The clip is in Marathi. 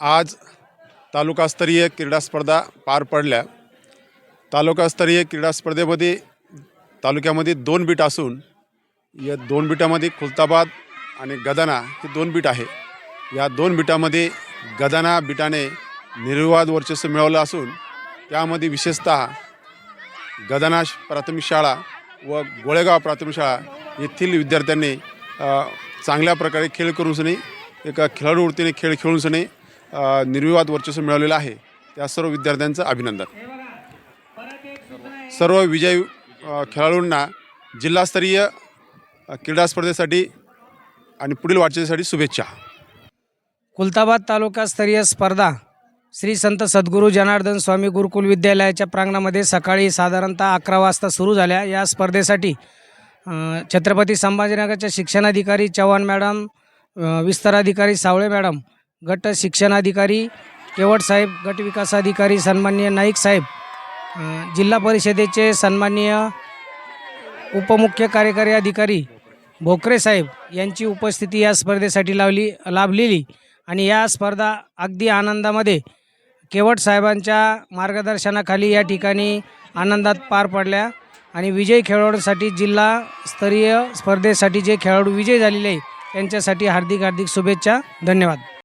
आज तालुकास्तरीय क्रीडा स्पर्धा पार पडल्या. तालुकास्तरीय क्रीडा स्पर्धेमध्ये तालुक्यामध्ये दोन बीट असून या दोन बिटामध्ये खुलताबाद आणि गदाना ही दोन बीट आहे. या दोन बिटामध्ये गदाना बिटाने निर्विवाद वर्चस्व मिळवलं असून त्यामध्ये विशेषतः गदाना प्राथमिक शाळा व गोळेगाव प्राथमिक शाळा येथील विद्यार्थ्यांनी चांगल्या प्रकारे खेळ करूनसनी एका खेळाडू वृत्तीने खेळ खेळूनसनी निर्विवाद वर्चस्व मिळवलेलं आहे. त्या सर्व विद्यार्थ्यांचं अभिनंदन. सर्व विजयी खेळाडूंना जिल्हास्तरीय क्रीडा स्पर्धेसाठी आणि पुढील वाटचालीसाठी शुभेच्छा. कुलताबाद तालुकास्तरीय स्पर्धा श्री संत सद्गुरू जनार्दन स्वामी गुरुकुल विद्यालयाच्या प्रांगणामध्ये सकाळी साधारणतः अकरा वाजता सुरू झाल्या. या स्पर्धेसाठी छत्रपती संभाजीनगरच्या शिक्षणाधिकारी चव्हाण मॅडम विस्ताराधिकारी सावळे मॅडम गट शिक्षणाधिकारी केवट साहेब गट विकास अधिकारी सन्माननीय नाईक साहेब जिल्हा परिषदेचे सन्माननीय उपमुख्य कार्यकारी अधिकारी भोकरे साहेब यांची उपस्थिती या स्पर्धेसाठी लावली लाभलेली आणि या स्पर्धा अगदी आनंदामध्ये केवट साहेबांच्या मार्गदर्शनाखाली या ठिकाणी आनंदात पार पडल्या आणि विजयी खेळाडूसाठी जिल्हास्तरीय स्पर्धेसाठी जे खेळाडू विजय झालेले आहे त्यांच्यासाठी हार्दिक हार्दिक शुभेच्छा धन्यवाद.